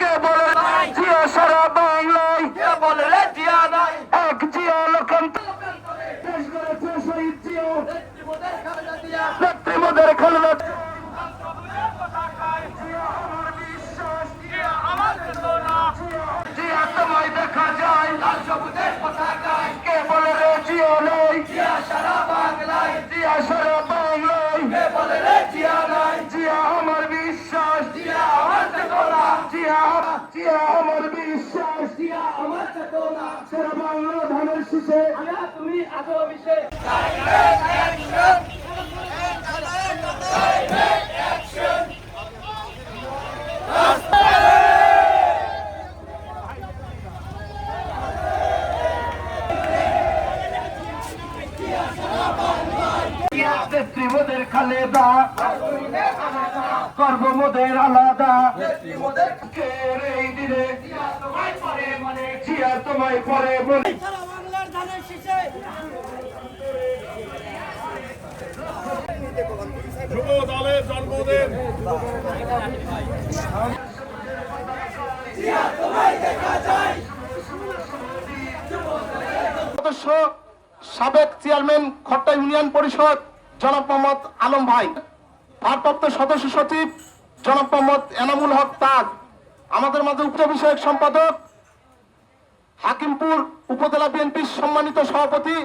কে বলে জিয়া সারা বাংলায়। কে বলে জিয়া নাই। এক জিয়া লোকান্তর দেশ গড়েছে শহীদ জিয়া নেত্রীদের খালেদা জিয়া নেত্রী মোদের খালেদা জিয়া আমার চেতনা জিয়া তোমায় দেখা যায়। লাল সবুজের পতাকায়। কে বলে রে জিয়া নেই? জিয়া সারা বাংলায়। জিয়া সারা জিয়া আমার বিশ্বাস জিয়া আমার চেতনা। সারা বাংলা ধানের শীষে। তুমি আজো অভিষেক। নেত্রী খালেদা। গর্ব মোদের আলাদা এই দিনে জিয়া তোমায় পরে মনে জিয়া তোমায় পরে বলে বাংলার ধানের শীষে। যুব দলের জন্মদিন। সদস্য সাবেক চেয়ারম্যান খট্টা ইউনিয়ন পরিষদ জনাব মোহাম্মদ আলম ভাই। ভারপ্রাপ্ত সদস্য সচিব জনাব মোহাম্মদ এনামুল হক তাজ, আমাদের মাঝে উচ্চ বিষয়ক সম্পাদক হাকিমপুর উপজেলা বিএনপির সম্মানিত সভাপতি